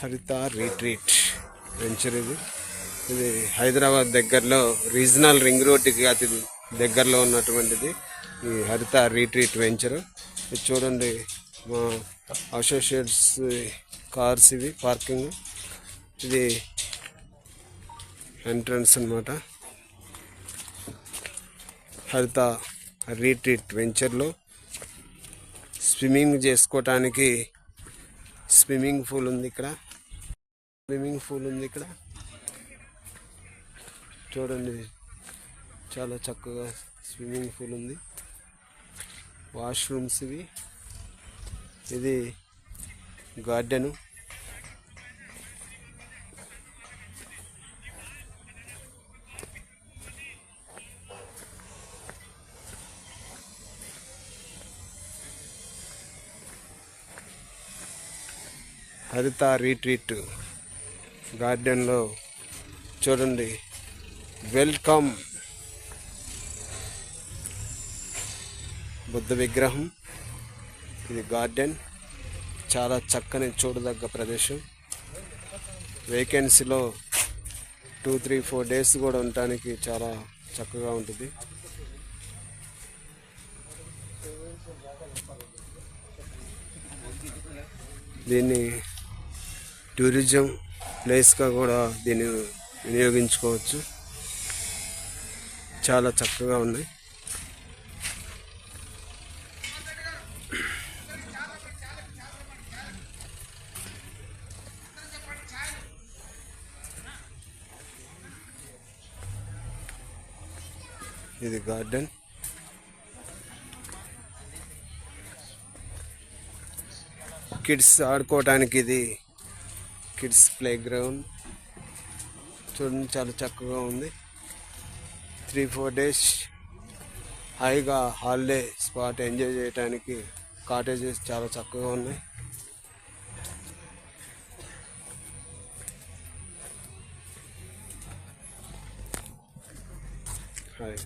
హరిత retreat venture ఇది. ఇది హైదరాబాద్ దగ్గరలో రీజనల్ రింగ్ రోడ్డుకి అతి దగ్గరలో ఉన్నటువంటిది. ఈ హరిత రీట్రీట్ వెంచర్. ఇది చూడండి మా అసోసియేట్స్ కార్స్ ఇవి పార్కింగ్. ఇది ఎంట్రన్స్ అన్నమాట. హరిత రీట్రీట్ వెంచర్లో స్విమ్మింగ్ చేసుకోవటానికి స్విమ్మింగ్ పూల్ ఉంది ఇక్కడ. స్విమ్మింగ్ పూల్ ఉంది ఇక్కడ. చూడండి చాలా చక్కగా స్విమ్మింగ్ పూల్ ఉంది. వాష్రూమ్స్ ఇవి. ఇది గార్డెను. హరిత రీట్రీట్. గార్డెన్లో చూడండి. వెల్కమ్. బుద్ధ విగ్రహం. ఇది గార్డెన్. చాలా చక్కని చూడదగ్గ ప్రదేశం. వేకెన్సీలో టూ త్రీ ఫోర్ డేస్ కూడా ఉండటానికి చాలా చక్కగా ఉంటుంది. దీన్ని టూరిజం ప్లేస్గా కూడా దీన్ని వినియోగించుకోవచ్చు. చాలా చక్కగా ఉన్నాయి ఇది గార్డెన్. కిడ్స్ ఆడుకోవటానికి ఇది కిడ్స్ ప్లే గ్రౌండ్ చూడండి చాలా చక్కగా ఉంది. త్రీ ఫోర్ డేస్ హాయిగా హాలిడే స్పాట్ ఎంజాయ్ చేయడానికి కాటేజెస్ చాలా చక్కగా ఉన్నాయి. హాయ్